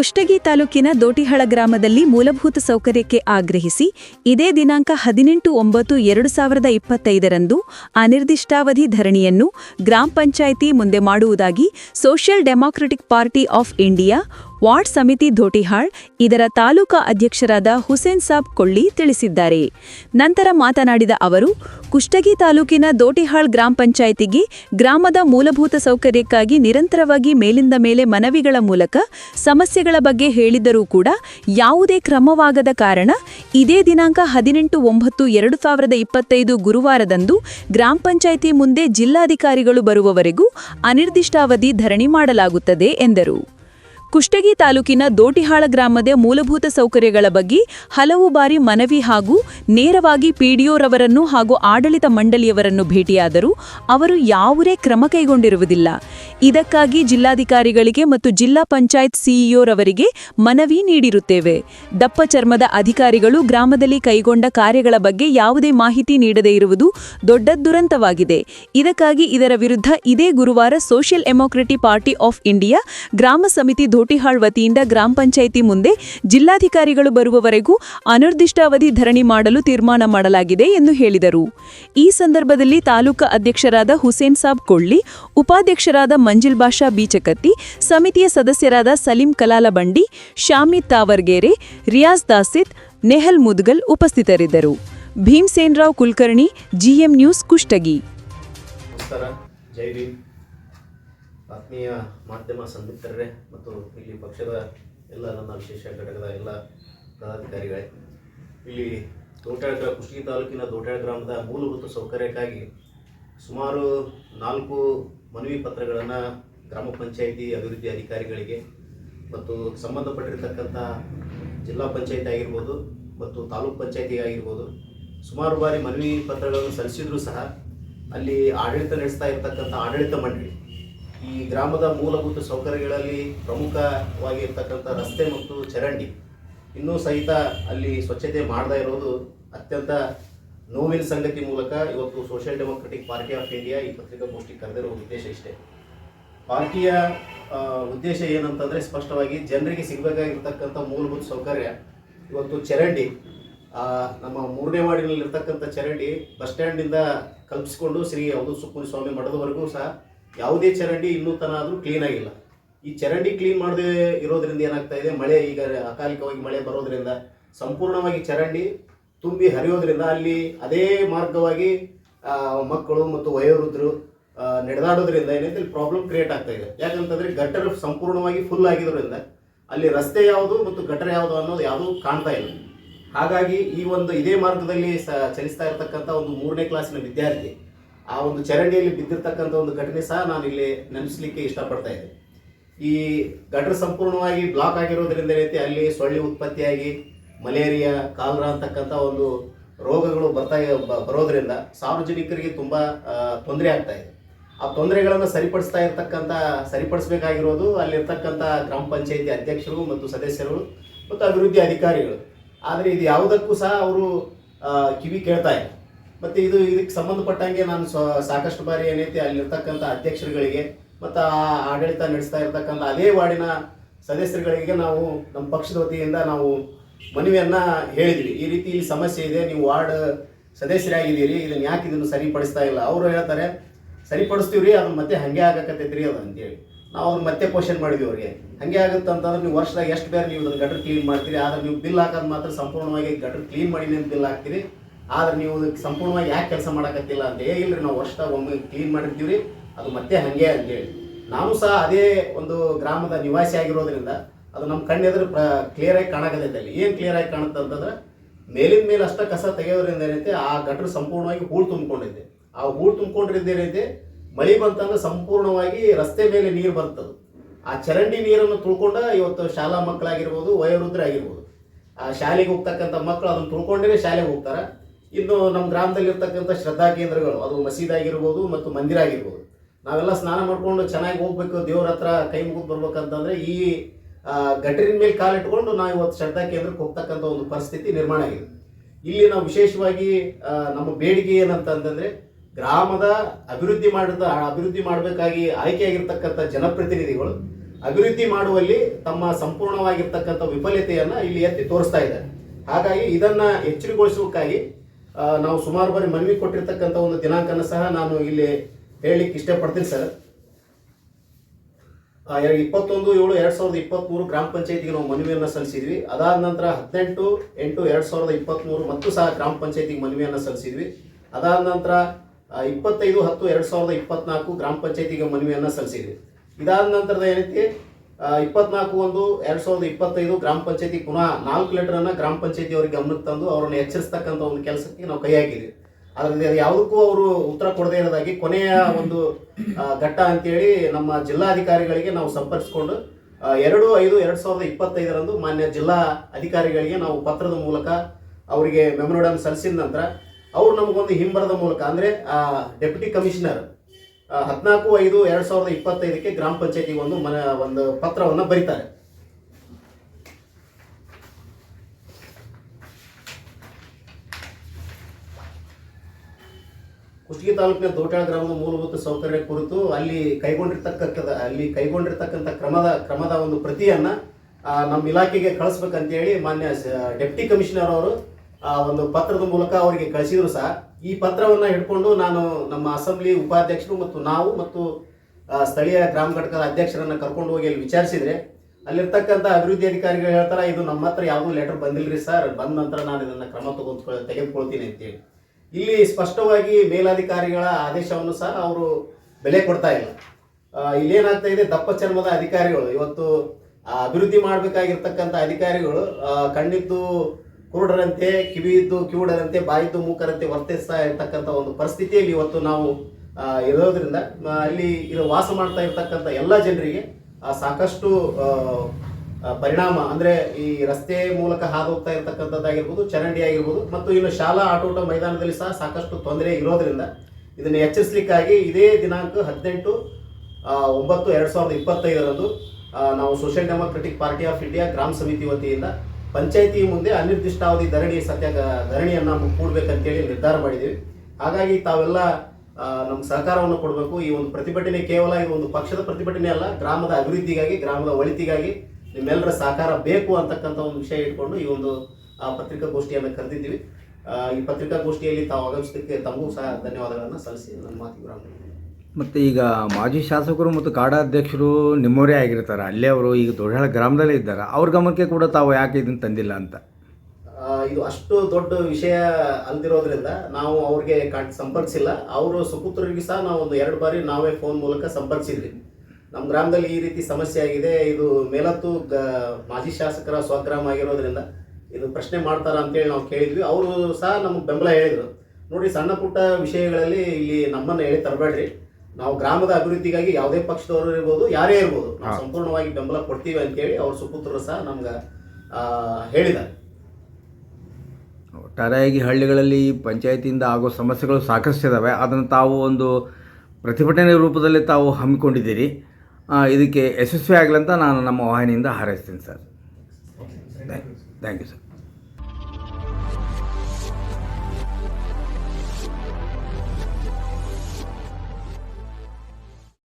ಕುಷ್ಟಗಿ ತಾಲೂಕಿನ ದೋಟಿಹಳ ಗ್ರಾಮದಲ್ಲಿ ಮೂಲಭೂತ ಸೌಕರ್ಯಕ್ಕೆ ಆಗ್ರಹಿಸಿ ಇದೇ ದಿನಾಂಕ ಹದಿನೆಂಟು ಒಂಬತ್ತು ಎರಡು ಸಾವಿರದ ಇಪ್ಪತ್ತೈದರಂದು ಅನಿರ್ದಿಷ್ಟಾವಧಿ ಧರಣಿಯನ್ನು ಗ್ರಾಮ ಪಂಚಾಯಿತಿ ಮುಂದೆ ಮಾಡುವುದಾಗಿ social democratic party of India ward ಸಮಿತಿ ಧೋಟಿಹಾಳ್, ಇದರ ತಾಲೂಕಾ ಅಧ್ಯಕ್ಷರಾದ ಹುಸೇನ್ ಸಾಬ್ ಕೊಳ್ಳಿ ತಿಳಿಸಿದ್ದಾರೆ. ನಂತರ ಮಾತನಾಡಿದ ಅವರು, ಕುಷ್ಟಗಿ ತಾಲೂಕಿನ ದೋಟಿಹಾಳ್ ಗ್ರಾಮ ಪಂಚಾಯಿತಿಗೆ ಗ್ರಾಮದ ಮೂಲಭೂತ ಸೌಕರ್ಯಕ್ಕಾಗಿ ನಿರಂತರವಾಗಿ ಮೇಲಿಂದ ಮೇಲೆ ಮನವಿಗಳ ಮೂಲಕ ಸಮಸ್ಯೆಗಳ ಬಗ್ಗೆ ಹೇಳಿದ್ದರೂ ಕೂಡ ಯಾವುದೇ ಕ್ರಮವಾಗದ ಕಾರಣ ಇದೇ ದಿನಾಂಕ ಹದಿನೆಂಟು ಒಂಬತ್ತು ಎರಡು ಸಾವಿರದ ಇಪ್ಪತ್ತೈದು ಗುರುವಾರದಂದು ಗ್ರಾಮ ಪಂಚಾಯಿತಿ ಮುಂದೆ ಜಿಲ್ಲಾಧಿಕಾರಿಗಳು ಬರುವವರೆಗೂ ಅನಿರ್ದಿಷ್ಟಾವಧಿ ಧರಣಿ ಮಾಡಲಾಗುತ್ತದೆ ಎಂದರು. ಕುಷ್ಟಗಿ ತಾಲೂಕಿನ ದೋಟಿಹಾಳ ಗ್ರಾಮದ ಮೂಲಭೂತ ಸೌಕರ್ಯಗಳ ಬಗ್ಗೆ ಹಲವು ಬಾರಿ ಮನವಿ ಹಾಗೂ ನೇರವಾಗಿ ಪಿಡಿಒರವರನ್ನು ಹಾಗೂ ಆಡಳಿತ ಮಂಡಳಿಯವರನ್ನು ಭೇಟಿಯಾದರೂ ಅವರು ಯಾವುದೇ ಕ್ರಮ ಕೈಗೊಂಡಿರುವುದಿಲ್ಲ. ಇದಕ್ಕಾಗಿ ಜಿಲ್ಲಾಧಿಕಾರಿಗಳಿಗೆ ಮತ್ತು ಜಿಲ್ಲಾ ಪಂಚಾಯತ್ ಸಿಇಒರವರಿಗೆ ಮನವಿ ನೀಡಿರುತ್ತೇವೆ. ದಪ್ಪ ಚರ್ಮದ ಅಧಿಕಾರಿಗಳು ಗ್ರಾಮದಲ್ಲಿ ಕೈಗೊಂಡ ಕಾರ್ಯಗಳ ಬಗ್ಗೆ ಯಾವುದೇ ಮಾಹಿತಿ ನೀಡದೇ ಇರುವುದು ದೊಡ್ಡ ದುರಂತವಾಗಿದೆ. ಇದಕ್ಕಾಗಿ ಇದರ ವಿರುದ್ಧ ಇದೇ ಗುರುವಾರ social democratic party of India ಗ್ರಾಮ ಸಮಿತಿ ಧೋಟಿಹಾಳ್ ವತಿಯಿಂದ ಗ್ರಾಮ ಪಂಚಾಯಿತಿ ಮುಂದೆ ಜಿಲ್ಲಾಧಿಕಾರಿಗಳು ಬರುವವರೆಗೂ ಅನಿರ್ದಿಷ್ಟಾವಧಿ ಧರಣಿ ಮಾಡಲು ತೀರ್ಮಾನ ಮಾಡಲಾಗಿದೆ ಎಂದು ಹೇಳಿದರು. ಈ ಸಂದರ್ಭದಲ್ಲಿ ತಾಲೂಕಾ ಅಧ್ಯಕ್ಷರಾದ ಹುಸೇನ್ ಸಾಬ್ ಕೊಳ್ಳಿ, ಉಪಾಧ್ಯಕ್ಷರಾದ ಮಂಜಿಲ್ ಬಾಷಾ ಬೀಚಕತ್ತಿ, ಸಮಿತಿಯ ಸದಸ್ಯರಾದ ಸಲೀಂ ಕಲಾಲಬಂಡಿ, ಶಾಮಿ ತಾವರ್ಗೇರೆ, ರಿಯಾಜ್ ದಾಸಿತ್, ನೆಹಲ್ ಮುದ್ಗಲ್ ಉಪಸ್ಥಿತರಿದ್ದರು. Bhimsen Rao Kulkarni, GM news Kushtagi. ಆತ್ಮೀಯ ಮಾಧ್ಯಮ ಸಂದಿಗ್ಧರೇ ಮತ್ತು ಇಲ್ಲಿ ಪಕ್ಷದ ಎಲ್ಲ ನನ್ನ ವಿಶೇಷ ಘಟಕದ ಎಲ್ಲ ಪದಾಧಿಕಾರಿಗಳೇ. ಇಲ್ಲಿ ದೋಟಾಳ ಗ್ರಾಮ ಕುಷ್ಟಗಿ ತಾಲೂಕಿನ ದೋಟಾಳ ಗ್ರಾಮದ ಮೂಲಭೂತ ಸೌಕರ್ಯಕ್ಕಾಗಿ ಸುಮಾರು ನಾಲ್ಕು ಮನವಿ ಪತ್ರಗಳನ್ನು ಗ್ರಾಮ ಪಂಚಾಯಿತಿ ಅಭಿವೃದ್ಧಿ ಅಧಿಕಾರಿಗಳಿಗೆ ಮತ್ತು ಸಂಬಂಧಪಟ್ಟಿರ್ತಕ್ಕಂಥ ಜಿಲ್ಲಾ ಪಂಚಾಯತಿ ಆಗಿರ್ಬೋದು ಮತ್ತು ತಾಲೂಕ್ ಪಂಚಾಯತಿ ಆಗಿರ್ಬೋದು ಸುಮಾರು ಬಾರಿ ಮನವಿ ಪತ್ರಗಳನ್ನು ಸಲ್ಲಿಸಿದರೂ ಸಹ ಅಲ್ಲಿ ಆಡಳಿತ ನಡೆಸ್ತಾ ಇರತಕ್ಕಂಥ ಆಡಳಿತ ಮಂಡಳಿ ಈ ಗ್ರಾಮದ ಮೂಲಭೂತ ಸೌಕರ್ಯಗಳಲ್ಲಿ ಪ್ರಮುಖವಾಗಿ ಇರ್ತಕ್ಕಂಥ ರಸ್ತೆ ಮತ್ತು ಚರಂಡಿ. ಇನ್ನೂ ಸಹಿತ ಅಲ್ಲಿ ಸ್ವಚ್ಛತೆ ಮಾಡದೇ ಇರೋದು ಅತ್ಯಂತ ನೋವಿನ ಸಂಗತಿ ಮೂಲಕ ಇವತ್ತು social democratic party of India ಈ ಪತ್ರಿಕಾಗೋಷ್ಠಿ ಕರೆದಿರೋ ಉದ್ದೇಶ ಇಷ್ಟೇ. ಪಾರ್ಟಿಯ ಉದ್ದೇಶ ಏನಂತಂದರೆ ಸ್ಪಷ್ಟವಾಗಿ ಜನರಿಗೆ ಸಿಗಬೇಕಾಗಿರ್ತಕ್ಕಂಥ ಮೂಲಭೂತ ಸೌಕರ್ಯ. ಇವತ್ತು ಚರಂಡಿ ನಮ್ಮ ಮೂರನೇ ವಾರ್ಡಿನಲ್ಲಿ ಇರ್ತಕ್ಕಂಥ ಚರಂಡಿ ಬಸ್ ಸ್ಟ್ಯಾಂಡಿಂದ ಕಲ್ಪಿಸಿಕೊಂಡು ಶ್ರೀ ಯಾವುದು ಸುಕ್ಕುನಿ ಸ್ವಾಮಿ ಮಠದವರೆಗೂ ಸಹ ಯಾವುದೇ ಚರಂಡಿ ಇನ್ನೂ ತನ ಆದರೂ ಕ್ಲೀನ್ ಆಗಿಲ್ಲ. ಈ ಚರಂಡಿ ಕ್ಲೀನ್ ಮಾಡದೆ ಇರೋದ್ರಿಂದ ಏನಾಗ್ತಾ ಇದೆ? ಮಳೆ ಈಗ ಅಕಾಲಿಕವಾಗಿ ಮಳೆ ಬರೋದ್ರಿಂದ, ಸಂಪೂರ್ಣವಾಗಿ ಚರಂಡಿ ತುಂಬಿ ಹರಿಯೋದ್ರಿಂದ ಅಲ್ಲಿ ಅದೇ ಮಾರ್ಗವಾಗಿ ಮಕ್ಕಳು ಮತ್ತು ವಯೋವೃದ್ಧರು ನಡೆದಾಡೋದ್ರಿಂದ ಏನೈತೆ ಪ್ರಾಬ್ಲಮ್ ಕ್ರಿಯೇಟ್ ಆಗ್ತಾ ಇದೆ. ಯಾಕಂತಂದ್ರೆ ಗಟ್ಟರ್ ಸಂಪೂರ್ಣವಾಗಿ ಫುಲ್ ಆಗಿರೋದ್ರಿಂದ ಅಲ್ಲಿ ರಸ್ತೆ ಯಾವುದು ಮತ್ತು ಗಟ್ಟರ್ ಯಾವುದು ಅನ್ನೋದು ಯಾವುದೂ ಕಾಣ್ತಾ ಇಲ್ಲ. ಹಾಗಾಗಿ ಈ ಒಂದು ಇದೇ ಮಾರ್ಗದಲ್ಲಿ ಚಲಿಸ್ತಾ ಇರತಕ್ಕಂಥ ಒಂದು ಮೂರನೇ ಕ್ಲಾಸಿನ ವಿದ್ಯಾರ್ಥಿ ಆ ಒಂದು ಚರಂಡಿಯಲ್ಲಿ ಬಿದ್ದಿರ್ತಕ್ಕಂಥ ಒಂದು ಘಟನೆ ಸಹ ನಾನು ಇಲ್ಲಿ ನೆನೆಸಲಿಕ್ಕೆ ಇಷ್ಟಪಡ್ತಾ ಇದ್ದೆ. ಈ ಗಟರ್ ಸಂಪೂರ್ಣವಾಗಿ ಬ್ಲಾಕ್ ಆಗಿರೋದ್ರಿಂದ ರೀತಿ ಅಲ್ಲಿ ಸೊಳ್ಳೆ ಉತ್ಪತ್ತಿಯಾಗಿ ಮಲೇರಿಯಾ, ಕಾಲರಾ ಅಂತಕ್ಕಂಥ ಒಂದು ರೋಗಗಳು ಬರ್ತಾ ಬರೋದ್ರಿಂದ ಸಾರ್ವಜನಿಕರಿಗೆ ತುಂಬ ತೊಂದರೆ ಆಗ್ತಾ ಇದೆ. ಆ ತೊಂದರೆಗಳನ್ನು ಸರಿಪಡಿಸ್ತಾ ಇರ್ತಕ್ಕಂಥ, ಸರಿಪಡಿಸಬೇಕಾಗಿರೋದು ಅಲ್ಲಿರ್ತಕ್ಕಂಥ ಗ್ರಾಮ ಪಂಚಾಯಿತಿ ಅಧ್ಯಕ್ಷರು ಮತ್ತು ಸದಸ್ಯರು ಮತ್ತು ಅಭಿವೃದ್ಧಿ ಅಧಿಕಾರಿಗಳು. ಆದರೆ ಇದು ಯಾವುದಕ್ಕೂ ಸಹ ಅವರು ಕಿವಿ ಕೇಳ್ತಾ ಇಲ್ಲ. ಮತ್ತು ಇದು ಇದಕ್ಕೆ ಸಂಬಂಧಪಟ್ಟಂಗೆ ನಾನು ಸಾಕಷ್ಟು ಬಾರಿ ಏನೈತಿ ಅಲ್ಲಿರ್ತಕ್ಕಂಥ ಅಧ್ಯಕ್ಷರುಗಳಿಗೆ ಮತ್ತು ಆ ಆಡಳಿತ ನಡೆಸ್ತಾ ಇರ್ತಕ್ಕಂಥ ಅದೇ ವಾರ್ಡಿನ ಸದಸ್ಯರುಗಳಿಗೆ ನಾವು ನಮ್ಮ ಪಕ್ಷದ ವತಿಯಿಂದ ನಾವು ಮನವಿಯನ್ನು ಹೇಳಿದ್ವಿ. ಈ ರೀತಿ ಇಲ್ಲಿ ಸಮಸ್ಯೆ ಇದೆ, ನೀವು ವಾರ್ಡ್ ಸದಸ್ಯರಾಗಿದ್ದೀರಿ, ಇದನ್ನು ಯಾಕೆ ಇದನ್ನು ಸರಿಪಡಿಸ್ತಾ ಇಲ್ಲ? ಅವರು ಹೇಳ್ತಾರೆ ಸರಿಪಡಿಸ್ತೀವಿ ರೀ ಅದನ್ನ ಮತ್ತೆ ಹಾಗೆ ರೀ ಅದು ಅಂತೇಳಿ. ನಾವು ಅವ್ರು ಮತ್ತೆ ಕ್ವಶನ್ ಮಾಡಿದ್ವಿ ಅವ್ರಿಗೆ. ಹಂಗೆ ಆಗುತ್ತೆ ಅಂತಂದ್ರೆ ನೀವು ವರ್ಷದಾಗ ಎಷ್ಟು ಬೇರೆ ನೀವು ಅದನ್ನ ಗಟರ್ ಕ್ಲೀನ್ ಮಾಡ್ತೀರಿ, ಆದ್ರೆ ನೀವು ಬಿಲ್ ಹಾಕೋದು ಮಾತ್ರ ಸಂಪೂರ್ಣವಾಗಿ ಗಟರ್ ಕ್ಲೀನ್ ಮಾಡಿ ಅಂತ ಬಿಲ್ ಹಾಕ್ತೀರಿ. ಆದ್ರೆ ನೀವು ಅದಕ್ಕೆ ಸಂಪೂರ್ಣವಾಗಿ ಯಾಕೆ ಕೆಲಸ ಮಾಡಕತ್ತಿಲ್ಲ ಅಂತ ಏ ಇಲ್ರಿ, ನಾವು ವರ್ಷದಾಗ ಒಮ್ಮೆ ಕ್ಲೀನ್ ಮಾಡಿರ್ತೀವಿ ಅದು ಮತ್ತೆ ಹಾಗೆ ಅಂತೇಳಿ. ನಾನು ಸಹ ಅದೇ ಒಂದು ಗ್ರಾಮದ ನಿವಾಸಿ ಆಗಿರೋದ್ರಿಂದ ಅದು ನಮ್ಮ ಕಣ್ಣೆದ್ರೆ ಪ್ರ ಕ್ಲಿಯರಾಗಿ ಕಾಣಕತ್ತೈತೆ ಅಲ್ಲಿ. ಏನು ಕ್ಲಿಯರಾಗಿ ಕಾಣುತ್ತೆ ಅಂತಂದ್ರೆ ಮೇಲಿನ ಮೇಲೆ ಅಷ್ಟ ಕಸ ತೆಗೆಯೋದ್ರಿಂದ ಏನೈತೆ, ಆ ಗಟ್ರ ಸಂಪೂರ್ಣವಾಗಿ ಹೂಳು ತುಂಬಿಕೊಂಡಿದೆ. ಆ ಹೂಳು ತುಂಬಿಕೊಂಡಿದ್ದು ಏನೈತೆ, ಮಳೆ ಬಂತಂದ್ರೆ ಸಂಪೂರ್ಣವಾಗಿ ರಸ್ತೆ ಮೇಲೆ ನೀರು ಬರ್ತದೆ. ಆ ಚರಂಡಿ ನೀರನ್ನು ತುಳ್ಕೊಂಡ ಇವತ್ತು ಶಾಲಾ ಮಕ್ಕಳಾಗಿರ್ಬೋದು, ವಯೋವೃದ್ಧರಾಗಿರ್ಬೋದು, ಆ ಶಾಲೆಗೆ ಹೋಗ್ತಕ್ಕಂಥ ಮಕ್ಕಳು ಅದನ್ನು ತುಳ್ಕೊಂಡೇ ಶಾಲೆಗೆ ಹೋಗ್ತಾರೆ. ಇನ್ನು ನಮ್ಮ ಗ್ರಾಮದಲ್ಲಿ ಇರ್ತಕ್ಕಂಥ ಶ್ರದ್ಧಾ ಕೇಂದ್ರಗಳು ಅದು ಮಸೀದ್ ಆಗಿರ್ಬೋದು ಮತ್ತು ಮಂದಿರ ಆಗಿರ್ಬೋದು ನಾವೆಲ್ಲ ಸ್ನಾನ ಮಾಡ್ಕೊಂಡು ಚೆನ್ನಾಗಿ ಹೋಗ್ಬೇಕು ದೇವ್ರ ಹತ್ರ ಕೈ ಮುಗಿದು ಬರ್ಬೇಕಂತಂದ್ರೆ ಈ ಗಟರಿನ ಮೇಲೆ ಕಾಲಿಟ್ಕೊಂಡು ನಾವು ಇವತ್ತು ಶ್ರದ್ಧಾ ಕೇಂದ್ರಕ್ಕೆ ಹೋಗ್ತಕ್ಕಂಥ ಒಂದು ಪರಿಸ್ಥಿತಿ ನಿರ್ಮಾಣ ಆಗಿದೆ. ಇಲ್ಲಿ ನಾವು ವಿಶೇಷವಾಗಿ ನಮ್ಮ ಬೇಡಿಕೆ ಏನಂತಂದ್ರೆ ಗ್ರಾಮದ ಅಭಿವೃದ್ಧಿ ಮಾಡಿದ ಅಭಿವೃದ್ಧಿ ಮಾಡಬೇಕಾಗಿ ಆಯ್ಕೆಯಾಗಿರ್ತಕ್ಕಂಥ ಜನಪ್ರತಿನಿಧಿಗಳು ಅಭಿವೃದ್ಧಿ ಮಾಡುವಲ್ಲಿ ತಮ್ಮ ಸಂಪೂರ್ಣವಾಗಿರ್ತಕ್ಕಂಥ ವಿಫಲತೆಯನ್ನು ಇಲ್ಲಿ ಎತ್ತಿ ತೋರಿಸ್ತಾ ಇದ್ದಾರೆ. ಹಾಗಾಗಿ ಇದನ್ನ ಎಚ್ಚರಿಗೊಳಿಸುವುದಕ್ಕಾಗಿ ಆ, ನಾವು ಸುಮಾರು ಬಾರಿ ಮನವಿ ಕೊಟ್ಟಿರ್ತಕ್ಕಂಥ ಒಂದು ದಿನಾಂಕನ ಸಹ ನಾನು ಇಲ್ಲಿ ಹೇಳಲಿಕ್ಕೆ ಇಷ್ಟಪಡ್ತೀನಿ ಸರ್. ಇಪ್ಪತ್ತೊಂದು ಏಳು ಎರಡ್ ಸಾವಿರದ ಇಪ್ಪತ್ತ್ಮೂರು ಗ್ರಾಮ ಪಂಚಾಯತಿಗೆ ನಾವು ಮನವಿಯನ್ನು ಸಲ್ಲಿಸಿದ್ವಿ. ಅದಾದ ನಂತರ ಹದಿನೆಂಟು ಎಂಟು ಎರಡ್ ಸಾವಿರದ ಇಪ್ಪತ್ತ್ಮೂರು ಮತ್ತು ಸಹ ಗ್ರಾಮ ಪಂಚಾಯತಿಗೆ ಮನವಿಯನ್ನು ಸಲ್ಲಿಸಿದ್ವಿ. ಅದಾದ ನಂತರ ಇಪ್ಪತ್ತೈದು ಹತ್ತು ಎರಡ್ ಸಾವಿರದ ಇಪ್ಪತ್ನಾಲ್ಕು ಗ್ರಾಮ ಪಂಚಾಯತಿಗೆ ಮನವಿಯನ್ನು ಸಲ್ಲಿಸಿದ್ವಿ. ಇದಾದ ನಂತರದ ಏನೈತಿ? ಇಪ್ಪತ್ನಾಲ್ಕು ಒಂದು ಎರಡ್ ಸಾವಿರದ ಇಪ್ಪತ್ತೈದು ಗ್ರಾಮ ಪಂಚಾಯತಿ ಪುನಃ ನಾಲ್ಕು ಲೆಟರನ್ನು ಗ್ರಾಮ ಪಂಚಾಯತಿ ಅವರಿಗೆ ಗಮನಕ್ಕೆ ತಂದು ಅವರನ್ನು ಎಚ್ಚರಿಸ್ತಕ್ಕಂಥ ಒಂದು ಕೆಲಸಕ್ಕೆ ನಾವು ಕೈ ಹಾಕಿದ್ವಿ. ಅದರಲ್ಲಿ ಅದು ಯಾವುದಕ್ಕೂ ಅವರು ಉತ್ತರ ಕೊಡದೇ ಇರೋದಾಗಿ ಕೊನೆಯ ಒಂದು ಘಟ್ಟ ಅಂತೇಳಿ ನಮ್ಮ ಜಿಲ್ಲಾಧಿಕಾರಿಗಳಿಗೆ ನಾವು ಸಂಪರ್ಕಿಸಿಕೊಂಡು ಎರಡು ಐದು ಎರಡ್ ಸಾವಿರದ ಇಪ್ಪತ್ತೈದರಂದು ಮಾನ್ಯ ಜಿಲ್ಲಾ ಅಧಿಕಾರಿಗಳಿಗೆ ನಾವು ಪತ್ರದ ಮೂಲಕ ಅವರಿಗೆ ಮೆಮೊರಾಂಡಮ್ ಸಲ್ಲಿಸಿದ ನಂತರ, ಅವರು ನಮಗೊಂದು ಹಿಂಬರದ ಮೂಲಕ, ಅಂದ್ರೆ ಡೆಪ್ಯೂಟಿ ಕಮಿಷನರ್ ಹದಿನಾಲ್ಕು, ಐದು, ಎರಡ್ ಸಾವಿರದ ಇಪ್ಪತ್ತೈದಕ್ಕೆ ಗ್ರಾಮ ಪಂಚಾಯತಿಗೆ ಒಂದು ಮನ, ಒಂದು ಪತ್ರವನ್ನು ಬರೀತಾರೆ. ಕುಷ್ಟಗಿ ತಾಲೂಕಿನ ದೋಟಾಳ ಗ್ರಾಮದ ಮೂಲಭೂತ ಸೌಕರ್ಯ ಕುರಿತು ಅಲ್ಲಿ ಕೈಗೊಂಡಿರ್ತಕ್ಕಂಥದ ಅಲ್ಲಿ ಕೈಗೊಂಡಿರ್ತಕ್ಕಂಥ ಕ್ರಮದ ಕ್ರಮದ ಒಂದು ಪ್ರತಿಯನ್ನ ನಮ್ಮ ಇಲಾಖೆಗೆ ಕಳಿಸ್ಬೇಕಂತೇಳಿ ಮಾನ್ಯ ಡೆಪ್ಟಿ ಕಮಿಷನರ್ ಅವರು ಆ, ಒಂದು ಪತ್ರದ ಮೂಲಕ ಅವರಿಗೆ ಕಳಿಸಿದ್ರು ಸಹ ಈ ಪತ್ರವನ್ನ ಹಿಡ್ಕೊಂಡು ನಾನು ನಮ್ಮ ಅಸೆಂಬ್ಲಿ ಉಪಾಧ್ಯಕ್ಷರು ಮತ್ತು ನಾವು ಮತ್ತು ಸ್ಥಳೀಯ ಗ್ರಾಮ ಘಟಕದ ಅಧ್ಯಕ್ಷರನ್ನ ಕರ್ಕೊಂಡು ಹೋಗಿ ಅಲ್ಲಿ ವಿಚಾರಿಸಿದ್ರೆ ಅಲ್ಲಿರ್ತಕ್ಕಂಥ ಅಭಿವೃದ್ಧಿ ಅಧಿಕಾರಿಗಳು ಹೇಳ್ತಾರೆ ಇದು ನಮ್ಮ ಹತ್ರ ಯಾವುದೂ ಲೆಟರ್ ರೀ ಸರ್ ಬಂದ ನಂತರ ನಾನು ಇದನ್ನ ಕ್ರಮ ತಗೊಂಡ್ ತೆಗೆದುಕೊಳ್ತೀನಿ ಅಂತೇಳಿ. ಇಲ್ಲಿ ಸ್ಪಷ್ಟವಾಗಿ ಮೇಲಾಧಿಕಾರಿಗಳ ಆದೇಶವನ್ನು ಸಹ ಅವರು ಬೆಲೆ ಕೊಡ್ತಾ ಇಲ್ಲ. ಇಲ್ಲಿ ಏನಾಗ್ತಾ ಇದೆ ದಪ್ಪ ಚರ್ಮದ ಅಧಿಕಾರಿಗಳು ಇವತ್ತು ಅಭಿವೃದ್ಧಿ ಮಾಡಬೇಕಾಗಿರ್ತಕ್ಕಂಥ ಅಧಿಕಾರಿಗಳು ಕಣ್ಣಿದ್ದು ಕುರುಡರಂತೆ, ಕಿವಿಯಿದ್ದು, ಕಿವುಡರಂತೆ, ಬಾಯಿದ್ದು, ಮೂಕರಂತೆ ವರ್ತಿಸ್ತಾ ಇರ್ತಕ್ಕಂಥ ಒಂದು ಪರಿಸ್ಥಿತಿಯಲ್ಲಿ ಇವತ್ತು ನಾವು ಇರೋದ್ರಿಂದ ಅಲ್ಲಿ ಇರೋ ವಾಸ ಮಾಡ್ತಾ ಇರ್ತಕ್ಕಂಥ ಎಲ್ಲ ಜನರಿಗೆ ಸಾಕಷ್ಟು ಪರಿಣಾಮ, ಅಂದ್ರೆ ಈ ರಸ್ತೆ ಮೂಲಕ ಹಾದು ಹೋಗ್ತಾ ಇರ್ತಕ್ಕಂಥದ್ದಾಗಿರ್ಬೋದು, ಚರಂಡಿ ಆಗಿರ್ಬೋದು, ಮತ್ತು ಇನ್ನು ಶಾಲಾ ಆಟೋಟ ಮೈದಾನದಲ್ಲಿ ಸಹ ಸಾಕಷ್ಟು ತೊಂದರೆ ಇರೋದ್ರಿಂದ ಇದನ್ನು ಎಚ್ಚರಿಸಲಿಕ್ಕಾಗಿ ಇದೇ ದಿನಾಂಕ ಹದಿನೆಂಟು ಒಂಬತ್ತು, ಎರಡು ಸಾವಿರದ ಇಪ್ಪತ್ತೈದರಂದು ನಾವು social democratic party of India ಗ್ರಾಮ ಸಮಿತಿ ವತಿಯಿಂದ ಪಂಚಾಯತಿ ಮುಂದೆ ಅನಿರ್ದಿಷ್ಟಾವಧಿ ಧರಣಿ, ಸತ್ಯ, ಧರಣಿಯನ್ನ ಕೂಡಬೇಕಂತೇಳಿ ನಿರ್ಧಾರ ಮಾಡಿದ್ದೀವಿ. ಹಾಗಾಗಿ ತಾವೆಲ್ಲ ನಮ್ಗೆ ಸಹಕಾರವನ್ನು ಕೊಡಬೇಕು. ಈ ಒಂದು ಪ್ರತಿಭಟನೆ ಕೇವಲ ಇದು ಒಂದು ಪಕ್ಷದ ಪ್ರತಿಭಟನೆ ಅಲ್ಲ, ಗ್ರಾಮದ ಅಭಿವೃದ್ಧಿಗಾಗಿ, ಗ್ರಾಮದ ಒಳಿತಿಗಾಗಿ ನಿಮ್ಮೆಲ್ಲರ ಸಹಕಾರ ಬೇಕು ಅಂತಕ್ಕಂಥ ಒಂದು ವಿಷಯ ಇಟ್ಕೊಂಡು ಈ ಒಂದು ಪತ್ರಿಕಾಗೋಷ್ಠಿಯನ್ನು ಕರೆದಿದ್ದೀವಿ. ಈ ಪತ್ರಿಕಾಗೋಷ್ಠಿಯಲ್ಲಿ ತಾವು ಆಗಮಿಸಿದ್ದಕ್ಕೆ ತಮಗೂ ಸಹ ಧನ್ಯವಾದಗಳನ್ನು ಸಲ್ಲಿಸಿ, ನನ್ನ ಮಾತಿಗೆ. ಮತ್ತು ಈಗ ಮಾಜಿ ಶಾಸಕರು ಮತ್ತು ಕಾಡಾಧ್ಯಕ್ಷರು ನಿಮ್ಮವರೇ ಆಗಿರ್ತಾರೆ. ಅಲ್ಲೇ ಅವರು ಈಗ ದೊಡ್ಡ ಗ್ರಾಮದಲ್ಲೇ ಇದ್ದಾರೆ. ಅವ್ರ ಗಮನಕ್ಕೆ ಕೂಡ ತಾವು ಯಾಕೆ ಇದನ್ನು ತಂದಿಲ್ಲ ಅಂತ? ಇದು ಅಷ್ಟು ದೊಡ್ಡ ವಿಷಯ ಅಲ್ದಿರೋದ್ರಿಂದ ನಾವು ಅವ್ರಿಗೆ ಕಾಟ್ ಸಂಪರ್ಕಿಸಿಲ್ಲ. ಅವರು ಸುಪುತ್ರರಿಗೆ ಸಹ ನಾವು ಒಂದು ಎರಡು ಬಾರಿ ನಾವೇ ಫೋನ್ ಮೂಲಕ ಸಂಪರ್ಕಿಸಿದ್ವಿ. ನಮ್ಮ ಗ್ರಾಮದಲ್ಲಿ ಈ ರೀತಿ ಸಮಸ್ಯೆ ಆಗಿದೆ. ಇದು ಮೇಲತ್ತು ಗ, ಮಾಜಿ ಶಾಸಕರ ಸ್ವಗ್ರಾಮ ಆಗಿರೋದ್ರಿಂದ ಇದು ಪ್ರಶ್ನೆ ಮಾಡ್ತಾರ ಅಂತೇಳಿ ನಾವು ಕೇಳಿದ್ವಿ. ಅವರು ಸಹ ನಮಗೆ ಬೆಂಬಲ ಹೇಳಿದರು. ನೋಡಿ ಸಣ್ಣ ಪುಟ್ಟ ವಿಷಯಗಳಲ್ಲಿ ಇಲ್ಲಿ ನಮ್ಮನ್ನು ಹೇಳಿ ತರಬೇಡ್ರಿ. ನಾವು ಗ್ರಾಮದ ಅಭಿವೃದ್ಧಿಗಾಗಿ ಯಾವುದೇ ಪಕ್ಷದವರು ಇರ್ಬೋದು ಯಾರೇ ಇರ್ಬೋದು ನಾವು ಸಂಪೂರ್ಣವಾಗಿ ಬೆಂಬಲ ಕೊಡ್ತೀವಿ ಅಂತೇಳಿ ಅವ್ರ ಸುಪುತ್ರರು ಸಹ ನಮ್ಗೆ ಹೇಳಿದ್ದಾರೆ. ಒಟ್ಟಾರೆಯಾಗಿ ಹಳ್ಳಿಗಳಲ್ಲಿ ಪಂಚಾಯತಿಯಿಂದ ಆಗೋ ಸಮಸ್ಯೆಗಳು ಸಾಕಷ್ಟು ಇದ್ದಾವೆ ಅದನ್ನು ತಾವು ಒಂದು ಪ್ರತಿಭಟನೆ ರೂಪದಲ್ಲಿ ತಾವು ಹಮ್ಮಿಕೊಂಡಿದ್ದೀರಿ. ಇದಕ್ಕೆ ಯಶಸ್ವಿ ಆಗಲಂತ ಅಂತ ನಾನು ನಮ್ಮ ವಾಹಿನಿಯಿಂದ ಹಾರೈಸ್ತೀನಿ ಸರ್. Thank you sir